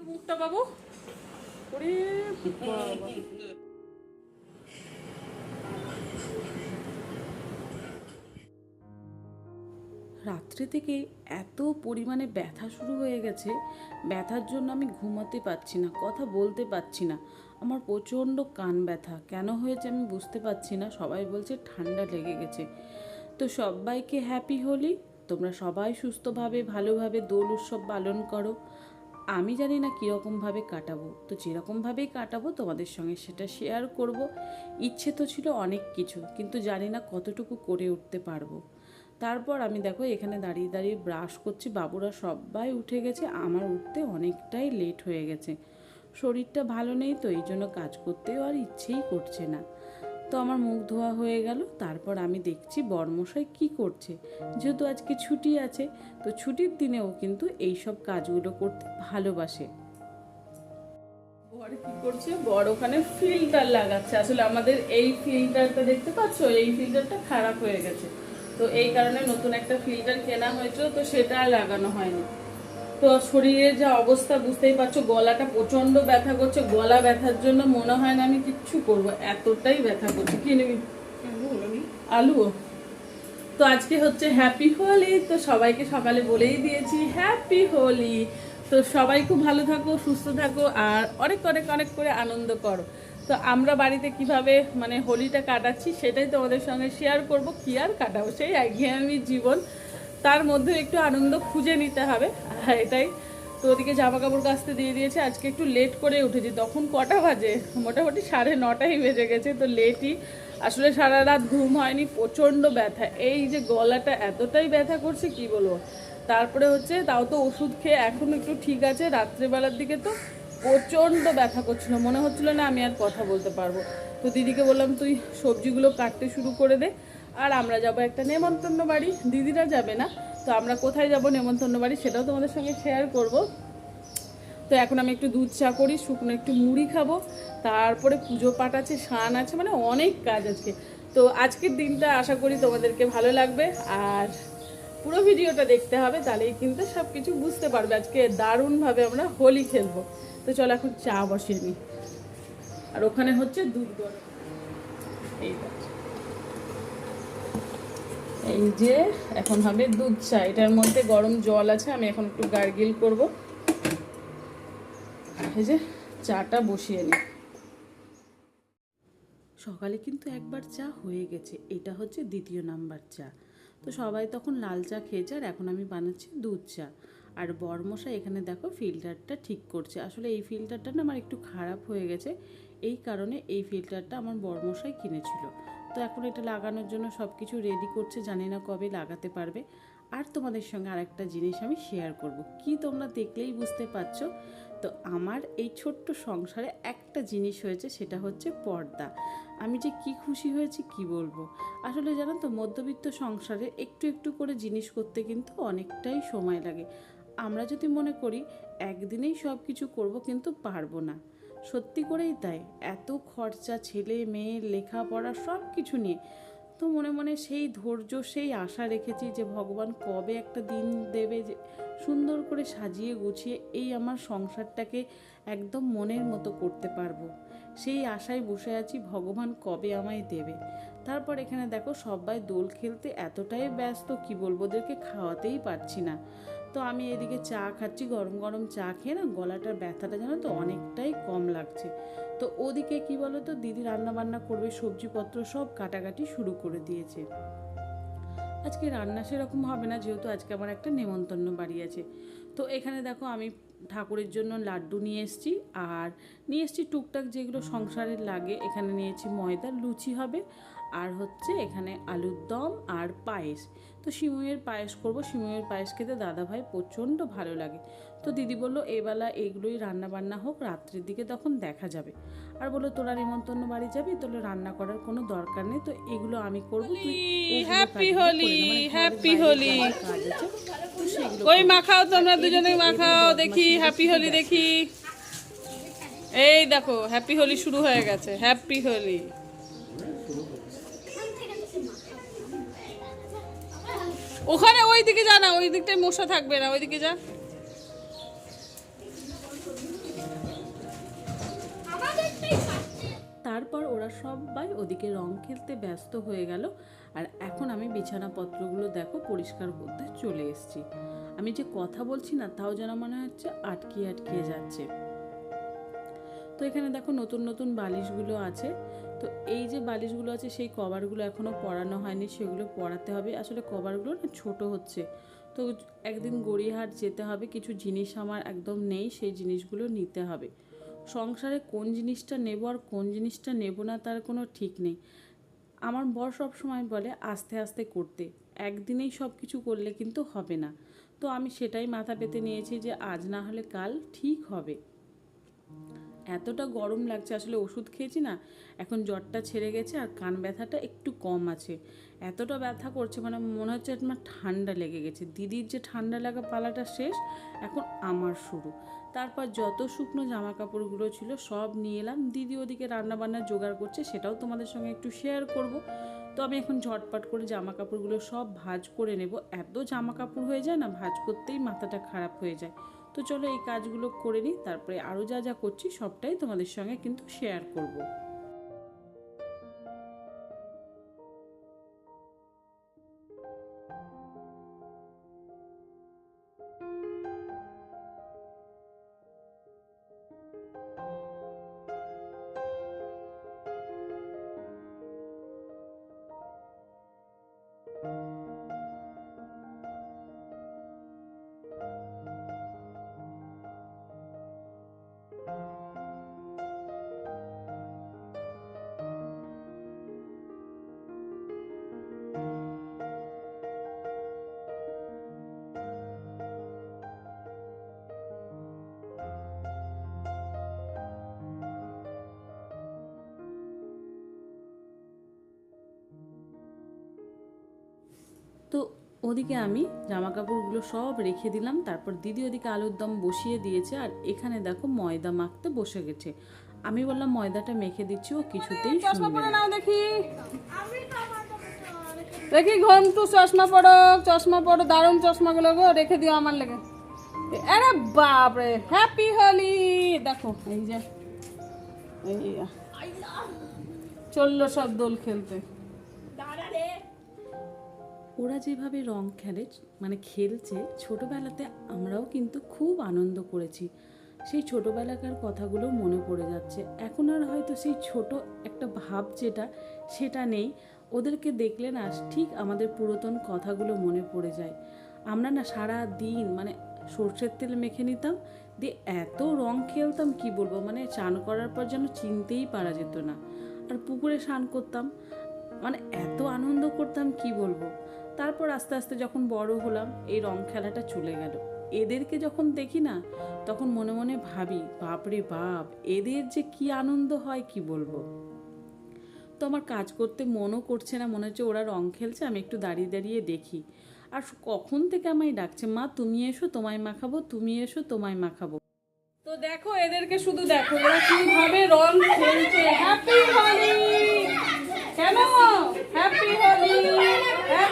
তোর মুখটা বাবু ওরে। রাত্রে থেকে এত পরিমাণে ব্যথা শুরু হয়ে গেছে, ব্যথার জন্য আমি ঘুমাতে পারছি না, কথা বলতে পারছি না। আমার প্রচণ্ড কান ব্যথা, কেন হয়েছে আমি বুঝতে পারছি না, সবাই বলছে ঠান্ডা লেগে গেছে। তো সবাইকে হ্যাপি হোলি, তোমরা সবাই সুস্থভাবে, ভালোভাবে দোল উৎসব পালন করো। আমি জানি না কীরকমভাবে কাটাবো। তো যেরকমভাবেই কাটাবো, তোমাদের সঙ্গে সেটা শেয়ার করব। ইচ্ছে তো ছিল অনেক কিছু, কিন্তু জানি না কতটুকু করে উঠতে পারব। তারপর আমি দেখো এখানে দাঁড়িয়ে দাঁড়িয়ে ব্রাশ করছি, বাবুরা সবাই উঠে গেছে, আমার উঠতে অনেকটাই লেট হয়ে গেছে। শরীরটা ভালো নেই তো এই জন্য কাজ করতেও আর ইচ্ছেই করছে না। তো আমার মুখ ধোয়া হয়ে গেল। তারপর আমি দেখছি বর্মশাই কি করছে। যেহেতু আজকে ছুটি আছে, তো ছুটির দিনেও কিন্তু এই সব কাজগুলো করতে ভালোবাসে। বর কি করছে? বর ওখানে ফিল্টার লাগাচ্ছে। আসলে আমাদের এই ফিল্টারটা দেখতে পাচ্ছ? এই ফিল্টারটা খারাপ হয়ে গেছে। তো এই কারণে নতুন একটা ফিল্টার কেনা হয়েছিল তো সেটা লাগানো হয়নি। তো শরীরের যা অবস্থা বুঝতেই পারছ গলাটা প্রচণ্ড ব্যথা করছে গলা ব্যথার জন্য মনে হয় না আমি কিচ্ছু করব এতটাই ব্যথা করছে। কি নিবি? আলুও। তো আজকে হচ্ছে হ্যাপি হোলি তো সবাইকে সকালে বলেই দিয়েছি হ্যাপি হোলি তো সবাই খুব ভালো থাকো সুস্থ থাকো আর অনেক অনেক অনেক করে আনন্দ করো। তো আমরা বাড়িতে কীভাবে মানে হোলিটা কাটাচ্ছি সেটাই তোমাদের সঙ্গে শেয়ার করব কি আর কাটাবো সেই একঘেয়েমি জীবন তার মধ্যে একটু আনন্দ খুঁজে নিতে হবে। এটাই। তো ওদিকে জামা কাপড় কাচতে দিয়ে দিয়েছে। আজকে একটু লেট করে উঠেছি। তখন কটা বাজে? মোটামুটি সাড়ে নটাই বেজে গেছে, তো লেটই আসলে সারা রাত ঘুম হয়নি, প্রচণ্ড ব্যথা। এই যে গলাটা এতটাই ব্যথা করছে, কি বলব? তারপরে হচ্ছে তাও তো ওষুধ খেয়ে এখন একটু ঠিক আছে, রাত্রেবেলার দিকে তো প্রচণ্ড ব্যথা করছিল। মনে হচ্ছিল না আমি আর কথা বলতে পারব। তো দিদিকে বললাম, তুই সবজিগুলো কাটতে শুরু করে দে। আর আমরা যাব একটা নেমন্তন্ন বাড়ি। দিদিরা যাবে না, তো আমরা কোথায় যাব নেমন্তন্ন বাড়ি সেটাও তোমাদের সঙ্গে শেয়ার করব। তো এখন আমি একটু দুধ চা করি, শুকনো একটু মুড়ি খাব, তারপরে পুজো পাঠ আছে, স্নান আছে মানে অনেক কাজ আজকে। তো আজকের দিনটা আশা করি তোমাদেরকে ভালো লাগবে, আর পুরো ভিডিওটা দেখতে হবে, তাহলেই কিন্তু সব কিছু বুঝতে পারবে। আজকে দারুণভাবে আমরা হোলি খেলব। তো চলো এখন চা বসিয়ে নিই আর ওখানে হচ্ছে দুধ গরম। এই। এই যে এখন হবে দুধ চা। এটার মধ্যে গরম জল আছে, আমি এখন একটু গার্গিল করব। এই যে চাটা বসিয়ে নিই। সকালে কিন্তু একবার চা হয়ে গেছে, এটা হচ্ছে দ্বিতীয় নাম্বার চা। তো সবাই তখন লাল চা খেয়েছে আর এখন আমি বানাচ্ছি দুধ চা। আর বরমশা এখানে দেখো ফিল্টারটা ঠিক করছে। আসলে এই ফিল্টারটা না আমার একটু খারাপ হয়ে গেছে, এই কারণে এই ফিল্টারটা আমার বরমশাই কিনেছিল। তো এখন এটা লাগানোর জন্য সব কিছু রেডি করছে, জানি না কবে লাগাতে পারবে। আর তোমাদের সঙ্গে আরেকটা জিনিস আমি শেয়ার করব। কি তোমরা দেখলেই বুঝতে পারছ? তো আমার এই ছোট্ট সংসারে একটা জিনিস হয়েছে, সেটা হচ্ছে পর্দা। আমি যে কি খুশি হয়েছি কি বলব? আসলে জানো তো, মধ্যবিত্ত সংসারে একটু একটু করে জিনিস করতে কিন্তু অনেকটাই সময় লাগে। আমরা যদি মনে করি, একদিনেই সব কিছু করব কিন্তু পারব না। সত্যি করেই তাই। এত খরচা, ছেলে, মেয়ে, লেখাপড়া সব কিছু নিয়ে। তো মনে মনে সেই ধৈর্য, সেই আশা রেখেছি যে ভগবান কবে একটা দিন দেবে যে সুন্দর করে সাজিয়ে গুছিয়ে এই আমার সংসারটাকে একদম মনের মতো করতে পারব। সেই আশায় বসে আছি ভগবান কবে আমায় দেবে। তারপর এখানে দেখো সবাই দোল খেলতে এতটাই ব্যস্ত, কি বলব, ওদেরকে খাওয়াতেই পারছি না। তো আমি এদিকে চা খাচ্ছি, গরম গরম চা খেয়ে না গলাটার ব্যথাটা জানো তো অনেকটাই কম লাগছে। তো ওদিকে কি বলো তো দিদি রান্না বান্না করবে, সবজিপত্র সব কাটাকাটি শুরু করে দিয়েছে। আজকে রান্না সেরকম হবে না, যেহেতু আজকে আমার একটা নেমন্তন্ন বাড়ি আছে। তো এখানে দেখো আমি ঠাকুরের জন্য লাড্ডু নিয়ে এসেছি, আর নিয়ে এসেছি টুকটাক যেগুলো সংসারের লাগে, এখানে নিয়েছি ময়দার, লুচি হবে আর হচ্ছে এখানে আলুর দম আর পায়েস। তো সিমুইয়ের পায়েস করব। সিমুইয়ের পায়েস খেতে দাদাভাই প্রচণ্ড ভালো লাগে। তো দিদি বলল এবেলা এগুলোই রান্না বান্না হোক রাত্রির দিকে তখন দেখা যাবে। আর বলল তোরা নেমন্তন্ন বাড়ি যাবি? তাহলে রান্না করার কোনো দরকার নেই। তো এগুলো আমি করব তুই হ্যাপি হোলি হ্যাপি হোলি। ওই মাখাও তোমরা দুজনে মাখাও দেখি হ্যাপি হোলি দেখি। এই দেখো হ্যাপি হোলি শুরু হয়ে গেছে। হ্যাপি হোলি। ওখানে ওই দিকে যা না ওই দিকটায় মশা থাকবে না ওই দিকে যা। তারপর ওরা সবাই ওদিকে রং খেলতে ব্যস্ত হয়ে গেল, আর এখন আমি বিছানাপত্রগুলো দেখো পরিষ্কার করতে চলে এসেছি। আমি যে কথা বলছি না, তাও যেন মনে হচ্ছে আটকিয়ে আটকিয়ে যাচ্ছে। তো এখানে দেখো নতুন নতুন বালিশগুলো আছে তো এই যে বালিশগুলো আছে সেই কভারগুলো এখনও পরানো হয়নি সেগুলো পরাতে হবে। আসলে কভারগুলো না ছোট হচ্ছে। তো একদিন গড়িয়াহাট যেতে হবে কিছু জিনিস আমার একদম নেই সেই জিনিসগুলো নিতে হবে। সংসারে কোন জিনিসটা নেব আর কোন জিনিসটা নেব না তার কোনো ঠিক নেই। আমার বর সব সময় বলে আস্তে আস্তে করতে। একদিনেই সব কিছু করলে কিন্তু হবে না। তো আমি সেটাই মাথা পেতে নিয়েছি যে আজ না হলে কাল ঠিক হবে। এতটা গরম লাগছে, আসলে ওষুধ খেয়েছি না, এখন জ্বরটা ছেড়ে গেছে আর কান ব্যথাটা একটু কম আছে। এতটা ব্যথা করছে মানে মনে হচ্ছে আমার ঠান্ডা লেগে গেছে। দিদির যে ঠান্ডা লাগা পালাটা শেষ, এখন আমার শুরু। তারপর যত শুকনো জামা কাপড়গুলো ছিল, সব নিয়ে এলাম। দিদি ওদিকে রান্নাবান্না জোগাড় করছে, সেটাও তোমাদের সঙ্গে একটু শেয়ার করব। তো আমি এখন ঝটপট করে জামা কাপড়গুলো সব ভাঁজ করে নেব। এত জামা কাপড় হয়ে যায় না, ভাজ করতেই মাথাটা খারাপ হয়ে যায়। তো চলো এই কাজগুলো করে নিই, তারপরে আরও যা যা করছি সবটাই তোমাদের সঙ্গে কিন্তু শেয়ার করব। তো ওদিকে আমি জামা কাপড়গুলো সব রেখে দিলাম তারপর দিদি ওদিকে আলুর দম বসিয়ে দিয়েছে আর এখানে দেখো ময়দা মাখতে বসে গেছে। আমি বললাম ময়দাটা মেখে দিচ্ছি ও কিছুতেই চশমা শুনবে না। দেখি। দেখি ঘন্টু চশমা পড়ো চশমা পড়ো দারুণ চশমাগুলো গো রেখে দিও আমার লেগে। আরে বাপ রে হ্যাপি হোলি দেখো এই যে চলল সব দোল খেলতে। ওরা যেভাবে রং খেলে মানে খেলছে, ছোটোবেলাতে আমরাও কিন্তু খুব আনন্দ করেছি। সেই ছোটোবেলাকার কথাগুলো মনে পড়ে যাচ্ছে। এখন আর হয়তো সেই ছোট একটা ভাব যেটা, সেটা নেই। ওদেরকে দেখলে না ঠিক আমাদের পুরাতন কথাগুলো মনে পড়ে যায়। আমরা না সারা দিন মানে সর্ষের তেল মেখে নিতাম, দিয়ে এত রং খেলতাম, কি বলব? মানে চান করার পর যেন চিনতেই পারা যেত না। আর পুকুরে স্নান করতাম মানে এত আনন্দ করতাম, কি বলব? তারপর আস্তে আস্তে যখন বড় হলাম, এই রং খেলাটা চলে গেল। এদেরকে যখন দেখি না, তখন মনে মনে ভাবি, বাপরে বাপ, এদের যে কি আনন্দ হয়, কি বলব? তো আমার কাজ করতে মনও করছে না, মনে হচ্ছে ওরা রং খেলছে, আমি একটু দাঁড়িয়ে দাঁড়িয়ে দেখি। আর কখন থেকে আমায় ডাকছে, মা, তুমি এসো, তোমায় মাখাবো, তুমি এসো, তোমায় মাখাবো। তো দেখো, এদেরকে শুধু দেখো, এরা কীভাবে রং খেলছে। হ্যাপি হোলি কেন হ্যাপি হোলি আর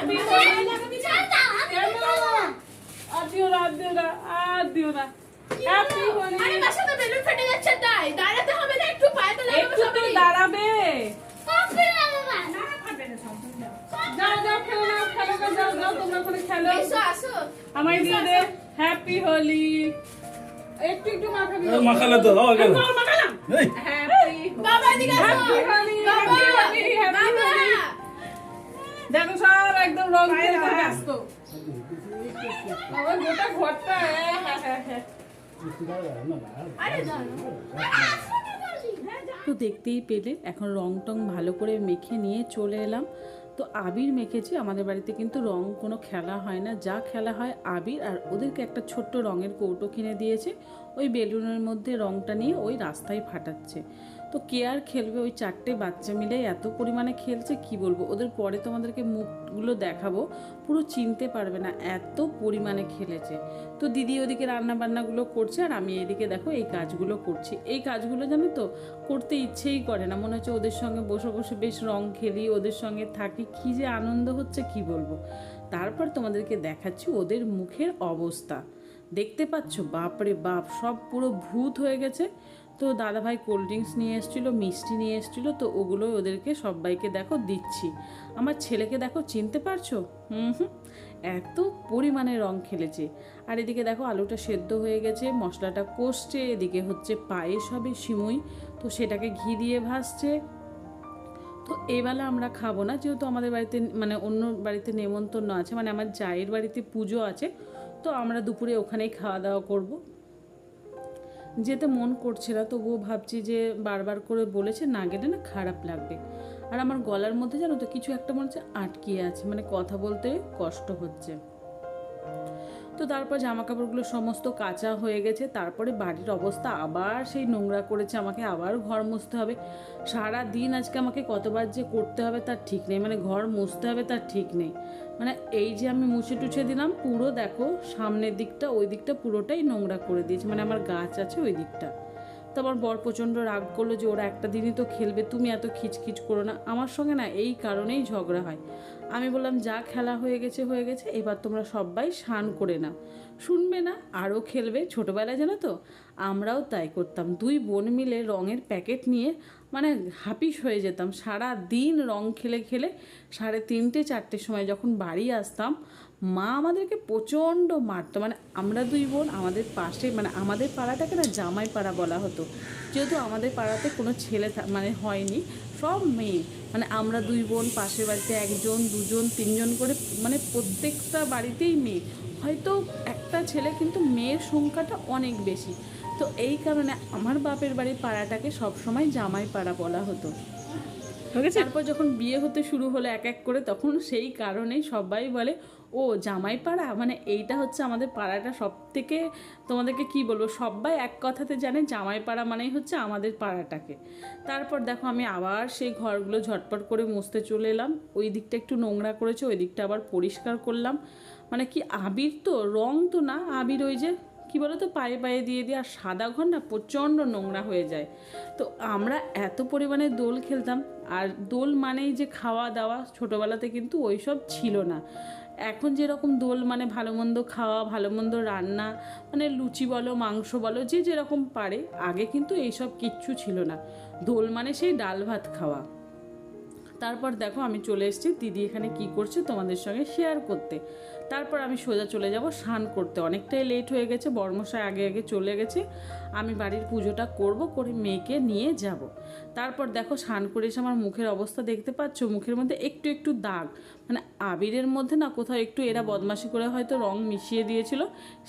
দিও না আর দিও না আর দিও না হ্যাপি হোলি আরে বাসাতে বেলুন ফেটে যাচ্ছে তাই দাঁড়াতে হবে না একটু পায়ে তো লাগাবো একটু তো সবারই দাঁড়াবে কপি লাগাবো যাও যাও খেলো না খেলো গো, যাও যাও তোমরা ওখানে খেলো এসো আসো। আমায় দিয়ে দে হ্যাপি হোলি একটু একটু মাখাবি মাখালে তো হ্যাপি বাবা এদিকে আসো। বাবা দেখো সব একদম রং খেলতে ব্যস্ত। আমার গোটা ঘরটা হ্যাঁ হ্যাঁ হ্যাঁ। তো দেখতেই পেলে এখন রং টং ভালো করে মেখে নিয়ে চলে এলাম। তো আবির মেখেছি আমাদের বাড়িতে কিন্তু রং কোনো খেলা হয় না। যা খেলা হয় আবির আর ওদেরকে একটা ছোট্ট রঙের কৌটো কিনে দিয়েছে। ওই বেলুনের মধ্যে রংটা নিয়ে ওই রাস্তায় ফাটাচ্ছে। তো কে আর খেলবে? ওই চারটে বাচ্চা মিলে এত পরিমাণে খেলছে, কি বলব? ওদের পরে তোমাদেরকে মুখগুলো দেখাবো। পুরো চিনতে পারবে না এত পরিমাণে খেলেছে। তো দিদি ওদিকে রান্না বান্নাগুলো করছে আর আমি এদিকে দেখো এই কাজগুলো করছি। এই কাজগুলো জানো তো, করতে ইচ্ছেই করে না। মনে হচ্ছে ওদের সঙ্গে বসে বসে বেশ রং খেলি, ওদের সঙ্গে থাকি। কি যে আনন্দ হচ্ছে, কি বলব? তারপর তোমাদেরকে দেখাচ্ছি ওদের মুখের অবস্থা। দেখতে পাচ্ছ? বাপরে বাপ, সব পুরো ভূত হয়ে গেছে। তো দাদাভাই কোল্ড ড্রিঙ্কস নিয়ে এসেছিল, মিষ্টি নিয়ে এসেছিল, তো ওগুলোই ওদেরকে সবাইকে দেখো দিচ্ছি। আমার ছেলেকে দেখো, চিনতে পারছ? হুম হুম। এত পরিমাণে রং খেলেছে। আর এদিকে দেখো আলুটা সেদ্ধ হয়ে গেছে, মশলাটা কষছে, এদিকে হচ্ছে পায়েস হবে সিমুই, তো সেটাকে ঘি দিয়ে ভাসছে তো এবেলা আমরা খাব না, যেহেতু আমাদের বাড়িতে মানে অন্য বাড়িতে নেমন্তন্ন আছে মানে আমার জায়ের বাড়িতে পুজো আছে তো আমরা দুপুরে ওখানেই খাওয়া দাওয়া করব। যেতে মন করছে না, তবুও ভাবছি যে বারবার করে বলেছে, না গেলে না খারাপ লাগবে। আর আমার গলার মধ্যে জানো তো কিছু একটা মনে হচ্ছে আটকিয়ে আছে মানে কথা বলতে কষ্ট হচ্ছে। তো তারপর জামা কাপড়গুলো সমস্ত কাঁচা হয়ে গেছে, তারপরে বাড়ির অবস্থা আবার সেই নোংরা করেছে, আমাকে আবার ঘর মুছতে হবে। সারা দিন আজকে আমাকে কতবার যে করতে হবে তার ঠিক নেই মানে ঘর মুছতে হবে তার ঠিক নেই। মানে এই যে আমি মুছে টুছে দিলাম, পুরো দেখো সামনের দিকটা, ওই দিকটা পুরোটাই নোংরা করে দিয়েছে। মানে আমার গাছ আছে ওই দিকটা। তো আমার বর প্রচণ্ড রাগ করল যে ওরা একটা দিনই তো খেলবে, তুমি এত খিচখিচ করো না। আমার সঙ্গে না এই কারণেই ঝগড়া হয়। আমি বললাম, যা খেলা হয়ে গেছে হয়ে গেছে, এবার তোমরা সবাই স্নান করে নাও। শুনবে না, আরও খেলবে। ছোটোবেলায় জানো তো, আমরাও তাই করতাম। দুই বোন মিলে রঙের প্যাকেট নিয়ে মানে হাপিস হয়ে যেতাম। সারা দিন রং খেলে খেলে সাড়ে তিনটে, চারটের সময় যখন বাড়ি আসতাম, মা আমাদেরকে প্রচণ্ড মারতো। মানে আমরা দুই বোন, আমাদের পাশে মানে আমাদের পাড়াটাকে না জামাই পাড়া বলা হতো। যেহেতু আমাদের পাড়াতে কোনো ছেলে মানে হয়নি, সব মেয়ে। মানে আমরা দুই বোন, পাশের বাড়িতে একজন, দুজন, তিনজন করে মানে প্রত্যেকটা বাড়িতেই মেয়ে। হয়তো একটা ছেলে কিন্তু মেয়ের সংখ্যাটা অনেক বেশি। তো এই কারণে আমার বাপের বাড়ির পাড়াটাকে সবসময় জামাই পাড়া বলা হতো। তারপর যখন বিয়ে হতে শুরু হলো এক এক করে তখন সেই কারণেই সবাই বলে ও জামাই পাড়া? মানে এইটা হচ্ছে আমাদের পাড়াটা সব থেকে তোমাদেরকে কি বলব? সবাই এক কথাতে জানে জামাই পাড়া মানেই হচ্ছে আমাদের পাড়াটাকে। তারপর দেখো আমি আবার সেই ঘরগুলো ঝটপট করে মুছতে চলে এলাম। ওই দিকটা একটু নোংরা করেছে ওই দিকটা আবার পরিষ্কার করলাম। মানে কি আবির তো? রং তো না, আবির ওই যে, কি বলো তো পায়ে পায়ে দিয়ে দিয়ে, আর সাদা ঘর না প্রচণ্ড নোংরা হয়ে যায়। তো আমরা এত পরিমাণে দোল খেলতাম, আর দোল মানেই যে খাওয়া দাওয়া ছোটোবেলাতে কিন্তু ওইসব ছিল না। এখন যেরকম দোল মানে ভালো মন্দ খাওয়া, ভালো মন্দ রান্না মানে লুচি বলো, মাংস বলো, যে যেরকম পারে, আগে কিন্তু এইসব কিচ্ছু ছিল না। দোল মানে সেই ডাল ভাত খাওয়া। তারপর দেখো আমি চলে এসেছি, দিদি এখানে কি করছে তোমাদের সঙ্গে শেয়ার করতে। তারপর আমি সোজা চলে যাব স্নান করতে। অনেকটাই লেট হয়ে গেছে, বর্মশাই আগে আগে চলে গেছে। আমি বাড়ির পুজোটা করব, করে মেয়েকে নিয়ে যাব। তারপর দেখো স্নান করে এসে আমার মুখের অবস্থা দেখতে পাচ্ছ, মুখের মধ্যে একটু একটু দাগ। মানে আবিরের মধ্যে না কোথাও একটু এরা বদমাশি করে হয়তো রং মিশিয়ে দিয়েছিল,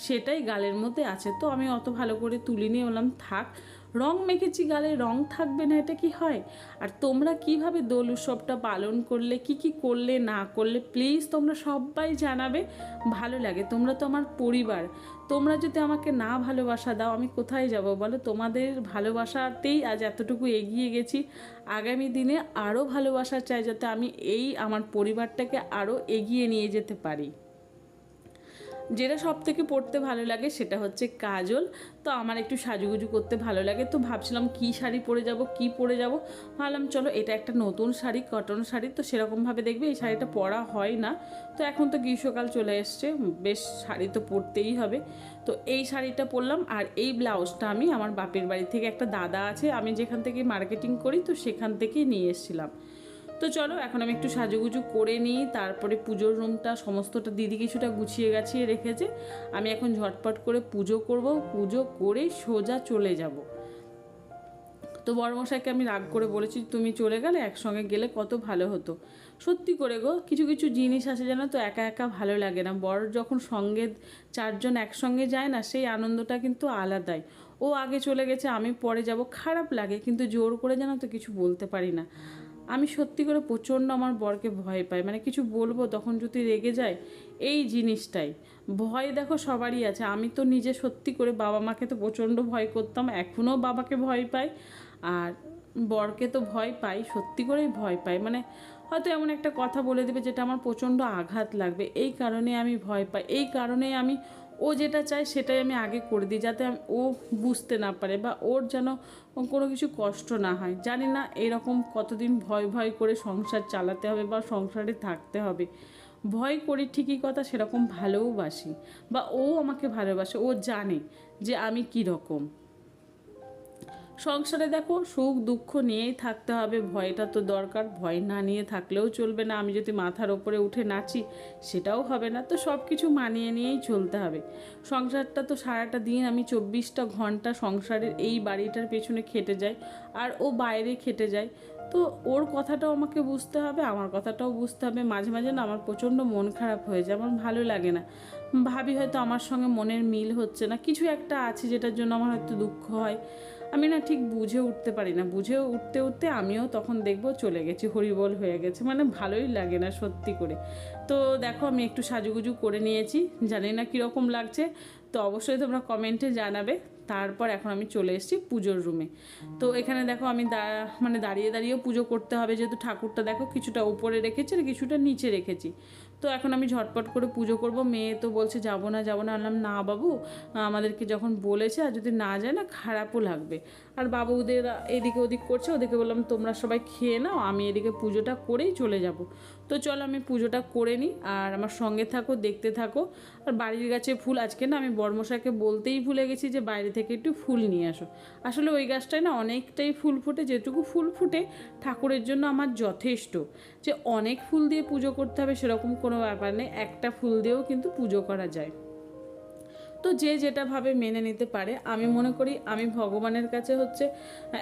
সেটাই গালের মধ্যে আছে। তো আমি অত ভালো করে তুলিনি, বললাম থাক রং মেখেছি গালে রং থাকবে না, এটা কি হয়? আর তোমরা কীভাবে দোল উৎসবটা পালন করলে, কি কি করলে, না করলে প্লিজ তোমরা সবাই জানাবে, ভালো লাগে। তোমরা তো আমার পরিবার। তোমরা যদি আমাকে না ভালোবাসা দাও, আমি কোথায় যাব বলো? তোমাদের ভালোবাসাতেই আজ এতটুকু এগিয়ে গেছি। আগামী দিনে আরও ভালোবাসা চাই, যাতে আমি এই আমার পরিবারটাকে আরও এগিয়ে নিয়ে যেতে পারি। যেটা সব থেকে পড়তে ভালো লাগে সেটা হচ্ছে কাজল। তো আমার একটু সাজুগুজু করতে ভালো লাগে। তো ভাবছিলাম কি শাড়ি পরে যাব, কি পরে যাব? ভাবলাম চলো এটা একটা নতুন শাড়ি কটন শাড়ি। তো সেরকমভাবে দেখবে এই শাড়িটা পরা হয় না। তো এখন তো গ্রীষ্মকাল চলে এসছে, বেশ শাড়ি তো পরতেই হবে। তো এই শাড়িটা পরলাম আর এই ব্লাউজটা আমি আমার বাপের বাড়ি থেকে একটা দাদা আছে, আমি যেখান থেকে মার্কেটিং করি তো সেখান থেকেই নিয়ে এসেছিলাম। তো চলো, এখন আমি একটু সাজুগুজু করে নিই। তারপরে পুজোর রুমটা সমস্তটা দিদি কিছুটা গুছিয়ে গাছিয়ে রেখেছে। আমি এখন ঝটপট করে পুজো করব। পুজো করে সোজা চলে যাব। তো বড়মশাইকে আমি রাগ করে বলেছি, তুমি চলে গেলে একসঙ্গে গেলে কত ভালো হতো। সত্যি করে গো, কিছু কিছু জিনিস আছে জানো তো, একা একা ভালো লাগে না। বড় যখন সঙ্গে চারজন একসঙ্গে যায় না, সেই আনন্দটা কিন্তু আলাদাই। ও আগে চলে গেছে, আমি পরে যাব, খারাপ লাগে, কিন্তু জোর করে জানো তো কিছু বলতে পারি না। আমি সত্যি করে প্রচণ্ড আমার বরকে ভয় পাই। মানে কিছু বলব, তখন যদি রেগে যায়, এই জিনিসটাই। ভয় দেখো সবারই আছে। আমি তো নিজে সত্যি করে বাবা মাকে তো প্রচণ্ড ভয় করতাম, এখনও বাবাকে ভয় পাই। আর বরকে তো ভয় পাই, সত্যি করেই ভয় পাই। মানে হয়তো এমন একটা কথা বলে দেবে যেটা আমার প্রচণ্ড আঘাত লাগবে। এই কারণে আমি ভয় পাই। এই কারণে আমি ও যেটা চায় সেটাই আমি আগে করে দিই, যাতে ও বুঝতে না পারে বা ওর যেন কোনো কিছু কষ্ট না হয়। জানি না এরকম কতদিন ভয় ভয় করে সংসার চালাতে হবে বা সংসারে থাকতে হবে। ভয় করি ঠিকই কথা, সেরকম ভালোবাসি বা ও আমাকে ভালোবাসে, ও জানে যে আমি কী রকম সংসারে দেখো সুখ দুঃখ নিয়েই থাকতে হবে, ভয়টা তো দরকার। ভয় না নিয়ে থাকলেও চলবে না, আমি যদি মাথার ওপরে উঠে নাচি সেটাও হবে না। তো সব কিছু মানিয়ে নিয়েই চলতে হবে। সংসারটা তো সারাটা দিন আমি চব্বিশটা ঘণ্টা সংসারের এই বাড়িটার পেছনে খেটে যাই আর ও বাইরে খেটে যায়। তো ওর কথাটাও আমাকে বুঝতে হবে, আমার কথাটাও বুঝতে হবে। মাঝে মাঝে না আমার প্রচণ্ড মন খারাপ হয়ে যায়, আমার ভালো লাগে না। ভাবি হয়তো আমার সঙ্গে মনের মিল হচ্ছে না, কিছু একটা আছে যেটার জন্য আমার হয়তো দুঃখ হয়। আমি না ঠিক বুঝে উঠতে পারি না। বুঝে উঠতে উঠতে আমিও তখন দেখব চলে গেছি, হরিবল হয়ে গেছে। মানে ভালোই লাগে না সত্যি করে। তো দেখো আমি একটু সাজুগুজু করে নিয়েছি। জানি না কীরকম লাগছে। তো অবশ্যই তোমরা কমেন্টে জানাবে। তারপর এখন আমি চলে এসেছি পুজোর রুমে তো এখানে দেখো আমি মানে দাঁড়িয়ে দাঁড়িয়েও পুজো করতে হবে, যেহেতু ঠাকুরটা দেখো কিছুটা উপরে রেখেছি আর কিছুটা নিচে রেখেছি। তো এখন আমি ঝটপট করে পুজো করব। মেয়ে তো বলছে, যাব না যাব না। আনলাম, না বাবু। আমাদেরকে যখন বলেছে, আর যদি না যায় না, খারাপও লাগবে। আর বাবু ওদের এদিকে ওদিক করছে, ওদেরকে বললাম, তোমরা সবাই খেয়ে নাও, আমি এদিকে পুজোটা করেই চলে যাব। তো চলো আমি পুজোটা করে নিই আর আমার সঙ্গে থাকো, দেখতে থাকো। আর বাড়ির গাছে ফুল, আজকে না আমি বর্মশাকে বলতেই ভুলে গেছি যে বাইরে থেকে একটু ফুল নিয়ে আসো। আসলে ওই গাছটায় না অনেকটাই ফুল ফুটে, যেটুকু ফুল ফুটে ঠাকুরের জন্য আমার যথেষ্ট। যে অনেক ফুল দিয়ে পুজো করতে হবে সেরকম কোনো ব্যাপার নেই, একটা ফুল দিয়েও কিন্তু পুজো করা যায়। তো যে যেটাভাবে মেনে নিতে পারে, আমি মনে করি আমি ভগবানের কাছে হচ্ছে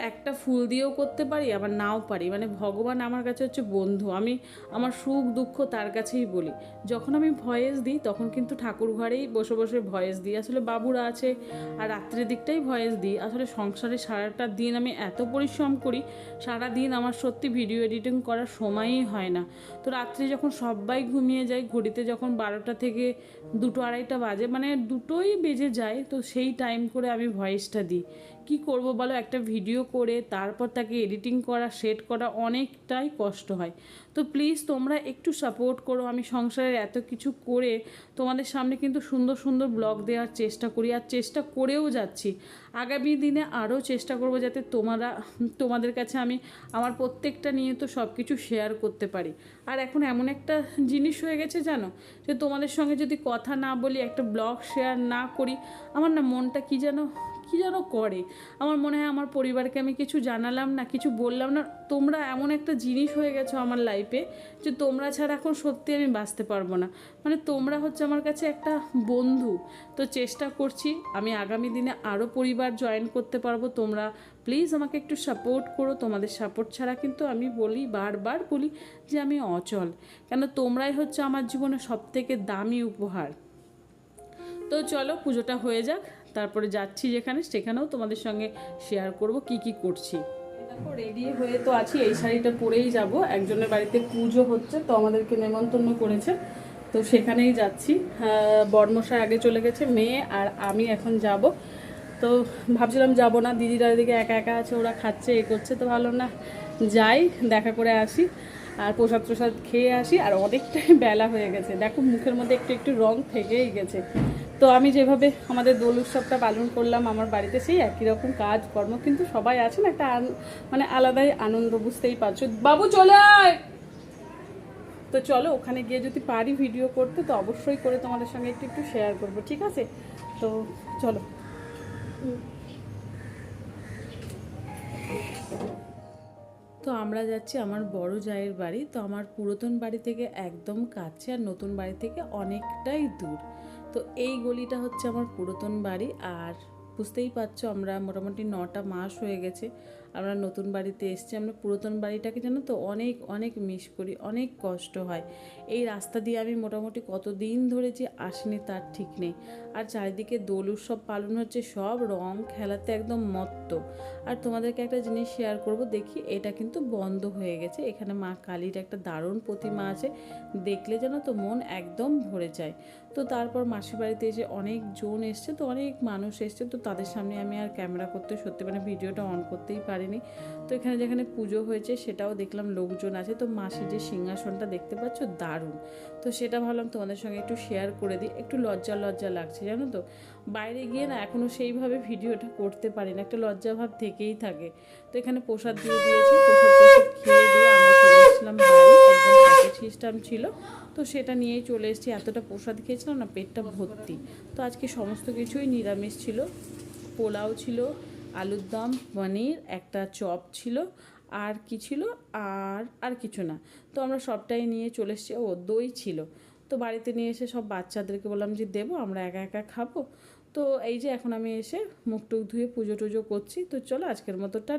একটা ফুল দিয়েও করতে পারি, আবার নাও পারি। মানে ভগবান আমার কাছে হচ্ছে বন্ধু। আমি আমার সুখ দুঃখ তার কাছেই বলি। যখন আমি ভয়েস দিই, তখন কিন্তু ঠাকুর ঘরেই বসে বসে ভয়েস দিই। আসলে বাবুরা আছে, আর রাত্রের দিকটাই ভয়েস দিই। আসলে সংসারে সারাটা দিন আমি এত পরিশ্রম করি, সারা দিন আমার সত্যি ভিডিও এডিটিং করার সময়ই হয় না। তো রাত্রে যখন সবাই ঘুমিয়ে যায়, ঘড়িতে যখন বারোটা থেকে দুটো আড়াইটা বাজে মানে দুটোই বেজে যায় তো সেই টাইম করে আমি ভয়েসটা দিই। কি করব বলো? একটা ভিডিও করে, তারপর তাকে এডিটিং করা সেট করা অনেকটাই কষ্ট হয়। তো প্লিজ তোমরা একটু সাপোর্ট করো। আমি সংসারের এত কিছু করে তোমাদের সামনে কিন্তু সুন্দর সুন্দর ব্লগ দেওয়ার চেষ্টা করি আর চেষ্টা করেও যাচ্ছি। আগামী দিনে আরও চেষ্টা করব যাতে তোমরা, তোমাদের কাছে আমি আমার প্রত্যেকটা নিয়ে তো সব কিছু শেয়ার করতে পারি। আর এখন এমন একটা জিনিস হয়ে গেছে জানো? যে তোমাদের সঙ্গে যদি কথা না বলি, একটা ব্লগ শেয়ার না করি, আমার না মনটা কি যেন কি যেন করে? আমার মনে হয় আমার পরিবারকে আমি কিছু জানালাম না, কিছু বললাম না। তোমরা এমন একটা জিনিস হয়ে গেছো আমার লাইফে যে তোমরা ছাড়া এখন সত্যি আমি বাঁচতে পারব না। মানে তোমরা হচ্ছে আমার কাছে একটা বন্ধু। তো চেষ্টা করছি আমি আগামী দিনে আরও পরিবার জয়েন করতে পারব। তোমরা প্লিজ আমাকে একটু সাপোর্ট করো। তোমাদের সাপোর্ট ছাড়া কিন্তু আমি বলি, বারবার বলি যে আমি অচল। কেন তোমরাই হচ্ছে আমার জীবনে সবথেকে দামি উপহার। তো চলো পুজোটা হয়ে যাক। তারপরে যাচ্ছি যেখানে সেখানেও তোমাদের সঙ্গে শেয়ার করব কি কি করছি। দেখো রেডি হয়ে তো আছি এই শাড়িটা পরেই যাব। একজনের বাড়িতে পুজো হচ্ছে তো আমাদেরকে নেমন্তন্ন করেছে। তো সেখানেই যাচ্ছি। আহ, বর্মশাই আগে চলে গেছে মেয়ে আর আমি এখন যাব। তো ভাবছিলাম যাব না দিদিরা এদিকে একা একা আছে ওরা খাচ্ছে এ করছে তো ভালো না। যাই দেখা করে আসি। আর প্রসাদ প্রসাদ খেয়ে আসি আর অনেকটাই বেলা হয়ে গেছে। দেখো, মুখের মধ্যে একটু একটু রং থেকেই গেছে। তো আমি যেভাবে আমাদের দোল উৎসবটা পালন করলাম আমার বাড়িতে, সেই একই রকম কাজ, কর্ম, কিন্তু সবাই আছেন একটা মানে আলাদাই আনন্দ, বুঝতেই পারছ। বাবু, চলে তো চলো, ওখানে গিয়ে যদি পারি ভিডিও করতে, তো অবশ্যই করে তোমাদের সঙ্গে একটু একটু শেয়ার করব, ঠিক আছে? তো চলো। তো আমরা যাচ্ছি আমার বড় জায়ের বাড়ি। তো আমার পুরাতন বাড়ি থেকে একদম কাছে আর নতুন বাড়ি থেকে অনেকটাই দূর। তো এই গলিটা হচ্ছে আমার পুরাতন বাড়ি আর বুঝতেই পারছ, আমরা মোটামুটি নটা মাস হয়ে গেছে, আমরা নতুন বাড়িতে এসেছি, আমরা পুরাতন বাড়িটাকে জানো তো, অনেক অনেক মিস করি, অনেক কষ্ট হয়। এই রাস্তা দিয়ে আমি মোটামুটি কতদিন ধরে যে আসিনি তার ঠিক নেই। আর চারিদিকে দোল উৎসব পালন হচ্ছে, সব রং খেলাতে একদম মত্ত। আর তোমাদেরকে একটা জিনিস শেয়ার করব, দেখি এটা কিন্তু বন্ধ হয়ে গেছে, এখানে মা কালীর একটা দারুণ প্রতিমা আছে, দেখলে যেন তো মন একদম ভরে যায়। তো তারপর মাসির বাড়িতে এসে অনেক জন এসছে, তো অনেক মানুষ এসছে, তো তাদের সামনে আমি আর ক্যামেরা করতে সত্যি মানে ভিডিওটা অন করতেই পারিনি। তো এখানে যেখানে পুজো হয়েছে সেটাও দেখলাম লোকজন আছে, তো মাসির যে সিংহাসনটা দেখতে পাচ্ছ দারুণ। তো সেটা ভাবলাম তোমাদের সঙ্গে একটু শেয়ার করে দিই, একটু লজ্জা লজ্জা লাগছে, জানো তো? বাইরে গিয়ে না এখনও সেইভাবে ভিডিওটা করতে পারি না, একটা লজ্জা ভাব থেকেই থাকে। তো এখানে প্রসাদ দিয়ে দিয়েছি প্রসাদ খেয়ে দিয়ে এসেছিলাম বাড়ি সিস্টেম ছিল, তো সেটা নিয়েই চলে এসেছি। এতটা প্রসাদ খেয়েছিলাম না, পেটটা ভর্তি। তো আজকে সমস্ত কিছুই নিরামিষ ছিল। পোলাও ছিল, আলুর দম, পনির, একটা চপ ছিল, আর কি ছিল, আর আর কিছু না। তো আমরা সবটাই নিয়ে চলে এসেছি। ও দই ছিল। তো বাড়িতে নিয়ে এসে সব বাচ্চাদেরকে বললাম যে, দেবো, আমরা একা একা খাব। তো এই যে এখন আমি এসে মুখ টুক ধুয়ে পুজো টুজো করছি। তো চলো আজকের মতো টা